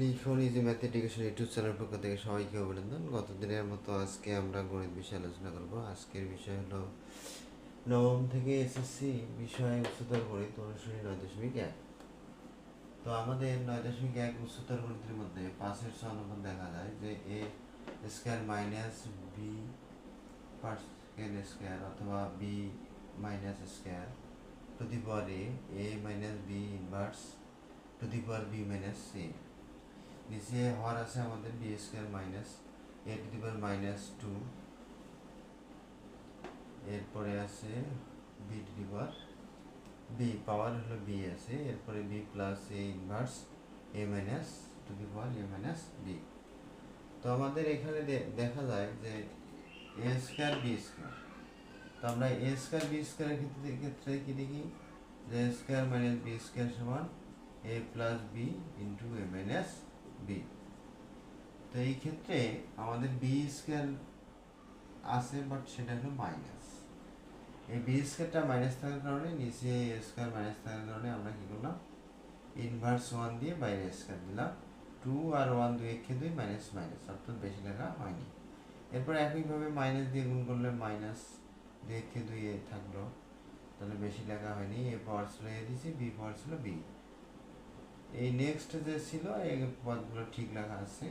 Likhon easy math YouTube channel পক্ষ থেকে সবাইকে অভিনন্দন। গত দিনের মতো আজকে আমরা গণিত বিষয়ে আলোচনা করব। আজকের বিষয় হলো নবম থেকে এসএসসি বিষয়ে উচ্চতর গণিত অনুশীলনী নয় দশমিক এক। তো আমাদের নয় দশমিক এক উচ্চতর গণিতের মধ্যে পাঁচের সমানুপাত দেখা যায় যে A square minus B percent square অথবা B minus square to the power A A minus B inverse to the power B minus C. নিচে হওয়ার আছে আমাদের B square minus A to the power minus two এরপরে আছে B to the power B power হলো B আছে, এরপরে B plus A inverse A minus to the power A minus B তো আমাদের এখানে দেখা যায় যে এ স্কোয়ার বি স্কোয়ার তো আমরা এ স্কোয়ার বি স্কোয়ারের ক্ষেত্রে ক্ষেত্রে কি দেখি? যে স্কোয়ার মাইনাস বি স্কোয়ার সমান A plus B into A minus B তো এই ক্ষেত্রে আমাদের বি স্কোয়ার আছে বাট সেটা হলো মাইনাস এই বি স্কোয়ারটা মাইনাস থাকার কারণে, নিচে এ স্কোয়ার মাইনাস থাকার কারণে আমরা কি করলাম? ইনভার্স ওয়ান দিয়ে বাইরে স্কোয়ার দিলাম। টু আর ওয়ান দুই একে দুই মাইনাস মাইনাস অর্থাৎ বেশি লেখা হয়নি। এরপর একইভাবে মাইনাস দিয়ে গুণ করলে মাইনাস দুই একে দুই এ থাকল। তাহলে বেশি লেখা হয়নি। এ পাওয়ার ছিল এ দিয়েছি বি পাওয়ার ছিল বি এই নেক্সট যে ছিল, এই পদগুলো ঠিক লেখা আছে।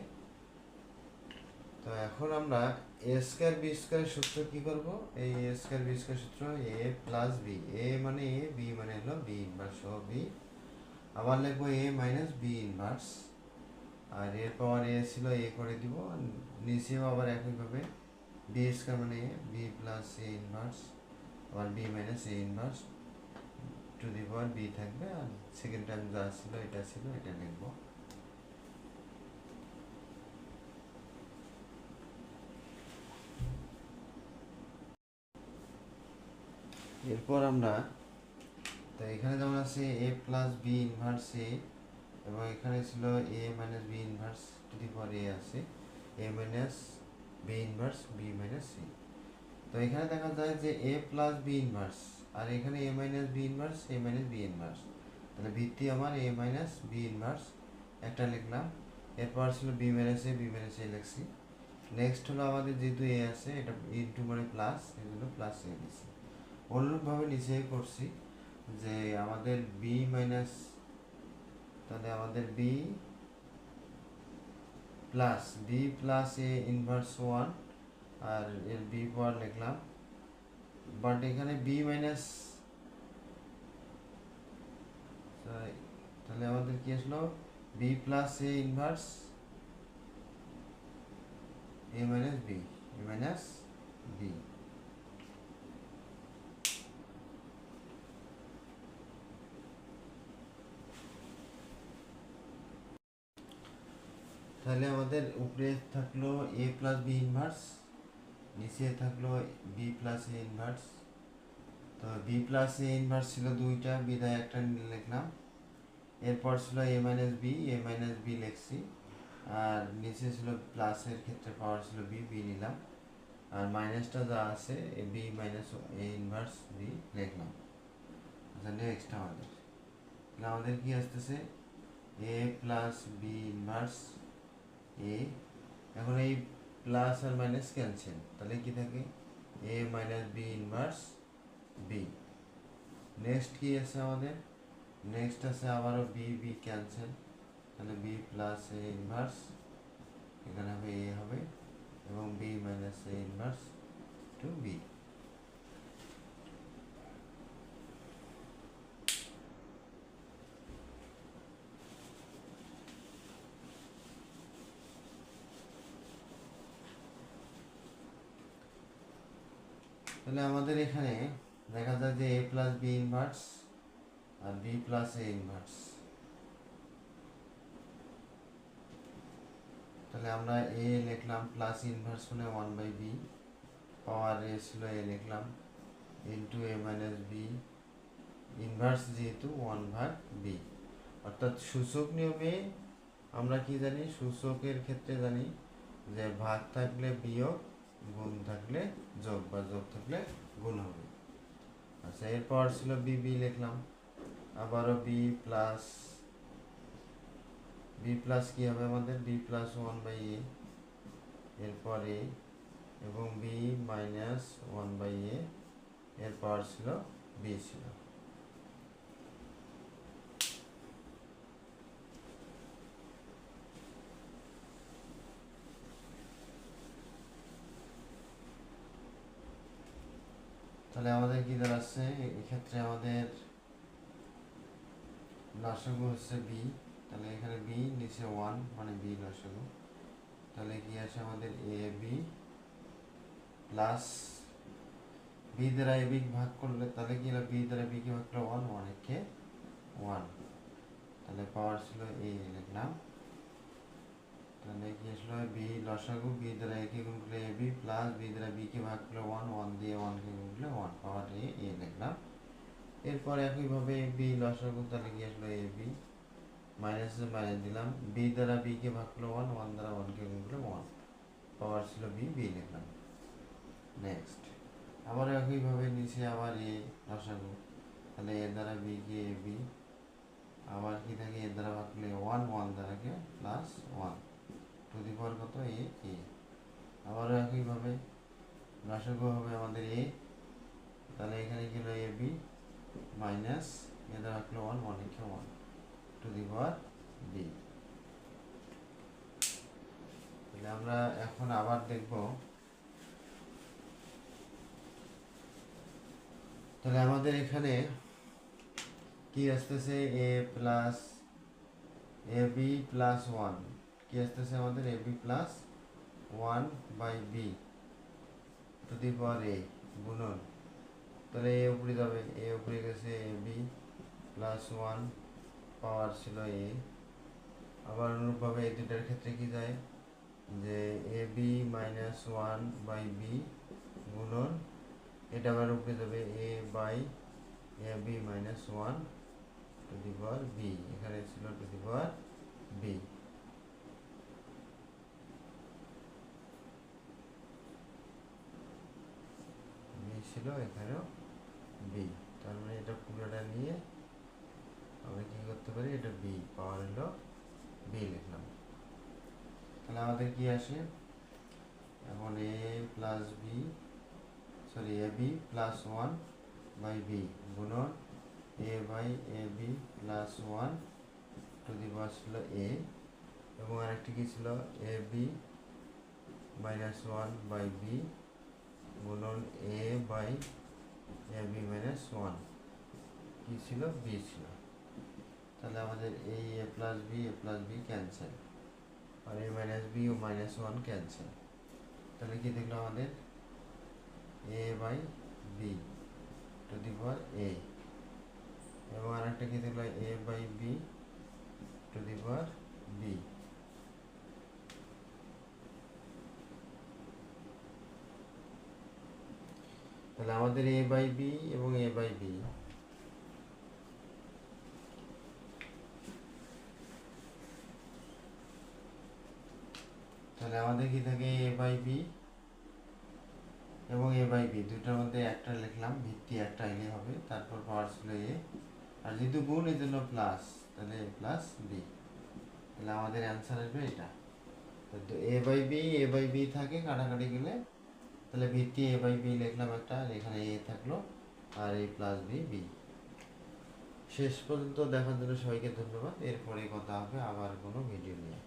তো এখন আমরা এ স্কোয়ার বি স্কোয়ার সূত্র কি করব? এই এ স্কোয়ার বি স্কোয়ার সূত্র এ প্লাস বি এ মানে এ বি মানে হলো বি ইনভার্স সহ বি আবার লিখব এ মাইনাস বি ইনভার্স আর এর পাওয়ার এ ছিল এ করে দিব। নিচেও আবার একইভাবে বি স্কোয়ার মানে A B plus A inverse আবার B minus A inverse to the power B থাকবে আর সেকেন্ড টাইম যা ছিল এটা ছিল, এটা লিখব। এরপর আমরা, তো এখানে যেমন আছে A plus B inverse A এবং এখানে ছিল A minus B inverse to the power A আছে A minus B inverse B minus C তো এখানে দেখা যায় যে এ প্লাস বি ইনভার্স আর এখানে A minus B inverse A minus B inverse তাহলে ভিত্তি আমার এ মাইনাস বি ইনভার্স একটা লিখলাম। এরপর ছিল B minus A B minus A লিখছি। নেক্সট হলো আমাদের যেহেতু এ আছে, এটা ইন্টু মানে প্লাস এই জন্য প্লাস এ দিছি। অনুরূপভাবে নিচে করছি যে আমাদের বি মাইনাস তাহলে আমাদের B plus B plus A inverse one আর এর বি পাওয়ার লিখলাম। বাট এখানে বি মাইনাস তাহলে আমাদের কি আসলো? B plus A inverse A minus B A minus B তাহলে আমাদের উপরে থাকল এ প্লাস বি ইনভার্স নিচে থাকল বি প্লাস এ ইনভার্স তো বি প্লাস এ ইনভার্স ছিল দুইটা, বিদায় একটা লিখলাম। এরপর ছিল A minus B A minus B লিখছি। আর নিচে ছিল প্লাসের ক্ষেত্রে পাওয়ার ছিল বি বি নিলাম। আর মাইনাসটা যা আছে A B minus A inverse B লিখলাম। আচ্ছা নেক্সট আমাদের। তাহলে আমাদের কি আসতেছে? A plus B inverse A এখন এই প্লাস আর মাইনাস ক্যান্সেল তাহলে কি থাকে? A minus B inverse B next কি আছে আমাদের? নেক্সট আছে আবারও বি বি ক্যান্সেল তাহলে বি প্লাস এ ইনভার্স এখানে হবে এ হবে এবং B minus A inverse to B তাহলে আমাদের এখানে দেখা যায় যে এ প্লাস বি ইনভার্স আর বি প্লাস এ ইনভার্স তাহলে আমরা এ লিখলাম প্লাস ইনভার্স মানে one by B power A ছিল এ লিখলাম into A minus B inverse যেহেতু ওয়ান ভাগ বি অর্থাৎ সূচক নিয়মে আমরা কি জানি? সূচকের ক্ষেত্রে জানি যে ভাগ থাকলে বিয়োগ গুণ থাকলে যোগ বা যোগ থাকলে গুণ হবে। আচ্ছা এরপর ছিল বি বি লিখলাম। আবারও বি প্লাস বি প্লাস কী হবে আমাদের? B plus one by A এরপরে এবং B minus one by A এর পাওয়ার ছিল বি ছিল। তাহলে আমাদের কি দাঁড়াচ্ছে এক্ষেত্রে আমাদের লসাগু হচ্ছে বি তাহলে এখানে বি নিচে ওয়ান মানে বি লসাগু তাহলে কি আসে আমাদের এ বি প্লাস বি দ্বারা এ বি ভাগ করলে, তাহলে কি বি দ্বারা বি কে ভাগ ওয়ান ওয়ান একে ওয়ান তাহলে পাওয়ার ছিল এ লিখলাম। তাহলে কি আসলো বি লসাগু, বি দ্বারা একে গুণ করলে এ বি প্লাস বি দ্বারা বি কে ভাগ করলে ওয়ান ওয়ান দিয়ে ওয়ান কে গুণ করলে ওয়ান, পাওয়ার এ এ লিখলাম এরপর একইভাবে বি লসাগু, তাহলে কি আসলো এ বি? মাইনাস মাইনাস দিলাম। বি দ্বারা বি কে ভাগ করলে ওয়ান ওয়ান দ্বারা ওয়ান কে গুণ করলে ওয়ান, পাওয়ার ছিল বি বি লিখলাম নেক্সট। আবার একইভাবে নিচে আবার এ লসাগু, তাহলে এ দ্বারা বি কে এ বি। আবার কি থাকে? এ দ্বারা ভাগ করলে ওয়ান ওয়ান দ্বারা কে plus one. To the power কত এ এ আবারও একইভাবে লসাগু হবে আমাদের এ। তাহলে এখানে কি এ, বি? মাইনাস এ দ্বারা ভাগ করলে ওয়ান ওয়ান একে one. To the power B. তাহলে আমরা এখন আবার দেখব। তাহলে আমাদের এখানে কি আসতেছে? A plus, A B plus one. কি আসতেছে আমাদের A B plus one by B to the power A গুণন। তাহলে এ উপরে যাবে। এ উপরে গেছে A B plus one power ছিল এ আবার অনুরূপভাবে এই দুটার ক্ষেত্রে কি যায়? যে A B minus one by B গুণন। এটা আবার উপরে যাবে A by A B minus one to the power B এখানে ছিল to the power B B ছিল এখানেও বি তার মানে এটা পুরোটা নিয়ে আমরা কি করতে পারি? এটা বি পাওয়ার হলো বি লিখলাম। তাহলে আমাদের কি আসে? এখন A plus B sorry A B plus one by B গুণন A by A B plus one to the power ছিল এ এবং আরেকটি কী ছিল? A B minus one by B গুণন A by A B minus one. কী ছিল? B ছিল। তাহলে আমাদের এই A plus B, A plus B cancel R A minus B ও মাইনাস ওয়ান ক্যান্সেল তাহলে কি দেখল আমাদের? A by B. To the power A. এবং আরেকটা কি দেখল? A by B. To the power B তাহলে আমাদের এ বাই বি এবং এ বাই বি তাহলে আমাদের কি থাকে এ বাই বি এবং এ বাই বি দুটার মধ্যে একটা লিখলাম, ভিত্তি একটা এলে হবে, তারপর পাওয়ার ছিল এ আর যেহেতু গুণ এই জন্য প্লাস তাহলে প্লাস বি তাহলে আমাদের অ্যান্সার আসবে এটা। A by B A by B থাকে, কাটাকাটি গেলে তাহলে ভিত্তি এ বাই বি লিখলাম একটা, আর এখানে এ থাকল, আর এই প্লাস বি বি শেষ পর্যন্ত দেখার জন্য সবাইকে ধন্যবাদ। এরপরে কথা হবে আবার কোনো ভিডিও নিয়ে।